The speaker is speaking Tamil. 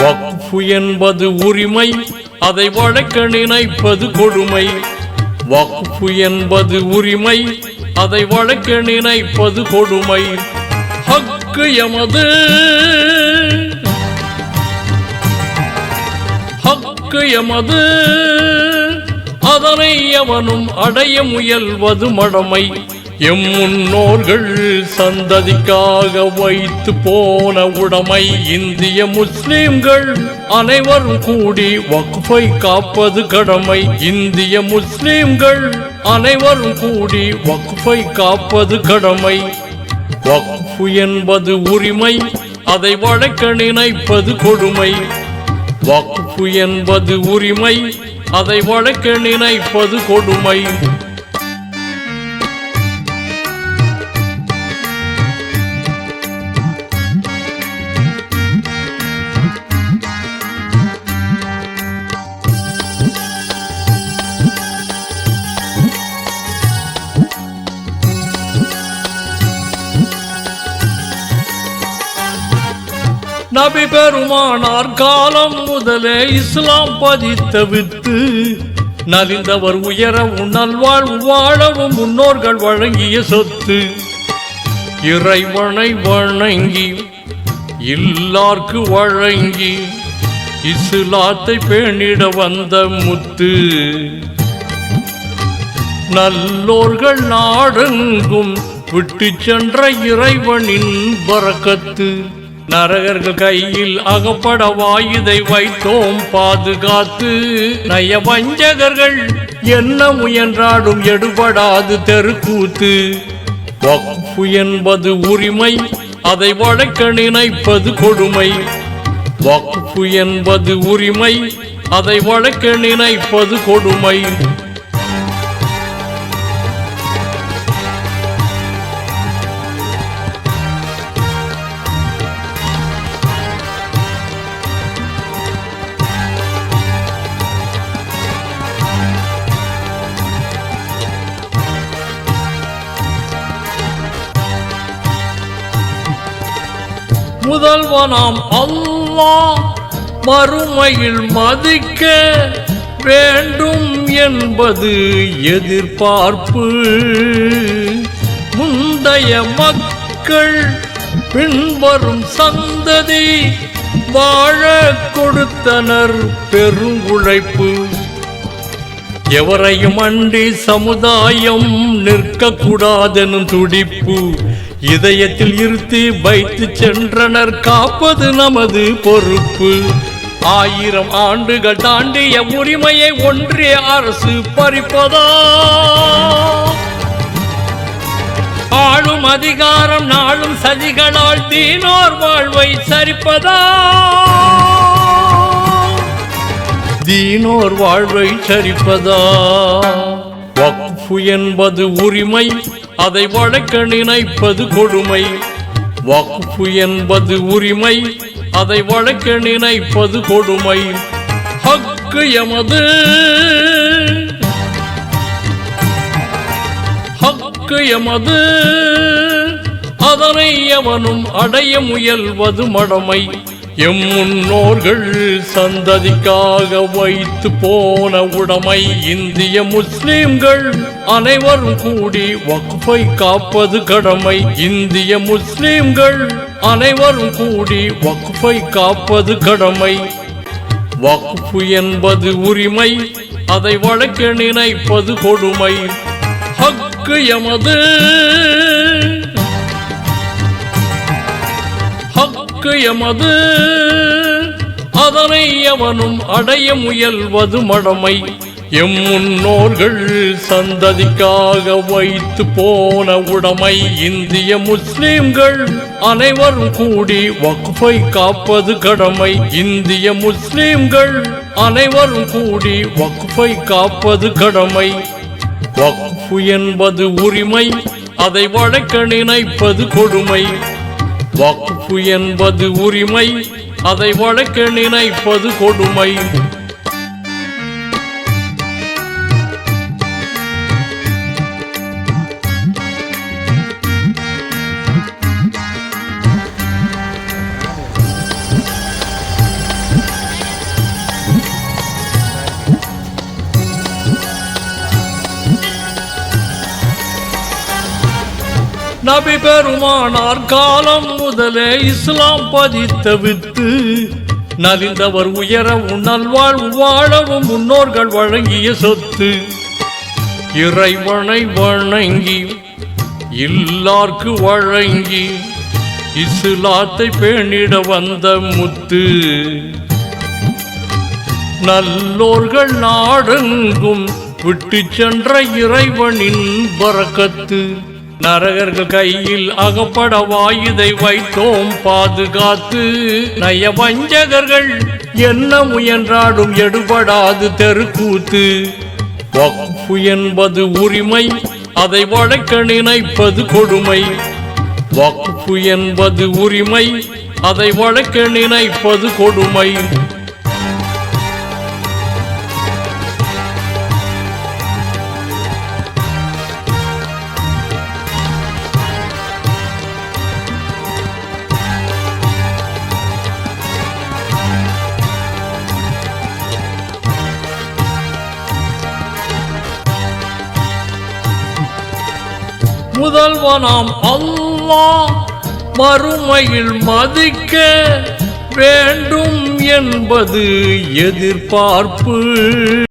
வக்ஃபு என்பது உரிமை அதை வழக்க நினைப்பது கொடுமை. வக்ஃபு என்பது உரிமை அதை வழக்க நினைப்பது கொடுமை. ஹக்கு எமது. ஹக்கு எமது. அதனை எவனும் அடைய முயல்வது மடமை. எம் முன்னோர்கள் சந்ததிக்காக வைத்து போன உடைமை இந்திய முஸ்லிம்கள் அனைவரும் கூடி வக்ஃபை காப்பது கடமை. இந்திய முஸ்லிம்கள் அனைவரும் கூடி வக்ஃபை காப்பது கடமை. வக்ஃபு என்பது உரிமை அதை வழக்க நினைப்பது கொடுமை. வக்ஃபு என்பது உரிமை அதை வழக்க நினைப்பது கொடுமை. நபி பெருமானார் காலம் முதலே இஸ்லாம் பதித்த வித்து நலிந்தவர் உயரவும் நல்வாழ்வு வாழவும் முன்னோர்கள் வழங்கிய சொத்து. இறைவனை வணங்கி இல்லார்க்கு வழங்கி இஸ்லாத்தை பேணிட வந்த முத்து. நல்லோர்கள் நாடெங்கும் விட்டு சென்ற இறைவனின் பறக்கத்து நரகர்கள் கையில் அகப்பட வாயுதை வைத்தோம் பாதுகாத்து. நய வஞ்சகர்கள் என்ன முயன்றாடும் எடுபடாது தெருக்கூத்து. வக்ஃபு என்பது உரிமை அதை வழக்க நினைப்பது கொடுமை. வக்ஃபு என்பது உரிமை அதை வழக்க நினைப்பது கொடுமை. முதல்வனாம் அல்லாஹ் மறுமையில் மதிக்க வேண்டும் என்பது எதிர்பார்ப்பு. முந்தைய மக்கள் பின்வரும் சந்ததி வாழ கொடுத்தனர் பெருங்குழைப்பு. எவரையும் அண்டி சமுதாயம் நிற்கக்கூடாதெனும் துடிப்பு. இதயத்தில் இருத்தி வைத்து சென்றனர் காப்பது நமது பொறுப்பு. ஆயிரம் ஆண்டுகள் தாண்டிய உரிமையை ஒன்றிய அரசு பறிப்பதா? ஆளும் அதிகாரம் நாளும் சதிகளால் தீனோர் வாழ்வை சரிப்பதா? தீனோர் வாழ்வை சரிப்பதா? வக்ஃபு என்பது உரிமை அதை வழக்க நினைப்பது கொடுமை. வக்ஃபு என்பது உரிமை. அதை வழக்க நினைப்பது கொடுமை. ஹக்கு எமது. ஹக்கு எமது. அதனை எவனும் அடைய முயல்வது மடமை. எம் முன்னோர்கள் சந்ததிக்காக வைத்து போன உடைமை இந்திய முஸ்லிம்கள் அனைவரும் கூடி வக்ஃபை காப்பது கடமை. இந்திய முஸ்லிம்கள் அனைவரும் கூடி வக்ஃபை காப்பது கடமை. வகுப்பு என்பது உரிமை அதை வழக்க நினைப்பது கொடுமை. ஹக்கு எமது ஹக்கு எமது அதனை எவனும் அடைய முயல்வது மடமை. எம் முன்னோர்கள் சந்ததிக்காக வைத்து போன உடமை. இந்திய முஸ்லிம்கள் அனைவரும் கூடி வக்ஃபை காப்பது கடமை. இந்திய முஸ்லிம்கள் அனைவரும் கூடி வக்ஃபை காப்பது கடமை. வக்ஃபு என்பது உரிமை அதை வழக்க நினைப்பது கொடுமை. வகுப்பு என்பது உரிமை அதை வழக்க நினைப்பது கொடுமை. நபி பெருமானார் காலம் முதலே இஸ்லாம் பதித்த வித்து நலிந்தவர் உயரவும் நல்வாழ்வு வாழவும் முன்னோர்கள் வழங்கிய சொத்து. இறைவனை வணங்கி இல்லார்க்கு வழங்கி இஸ்லாத்தை பேணிட வந்த முத்து. நல்லோர்கள் நாடெங்கும் விட்டு சென்ற இறைவனின் பறக்கத்து நரகர்கள் கையில் அகப்பட வாயுதை வைத்தோம் பாதுகாத்து. நய வஞ்சகர்கள் என்ன முயன்றாடும் எடுபடாது தெருக்கூத்து. வக்ஃபு என்பது உரிமை அதை வழக்க நினைப்பது கொடுமை. வக்ஃபு என்பது உரிமை அதை வழக்க நினைப்பது கொடுமை. முதல்வனாம் அல்லாஹ் மறுமையில் மதிக்க வேண்டும் என்பது எதிர்பார்ப்பு.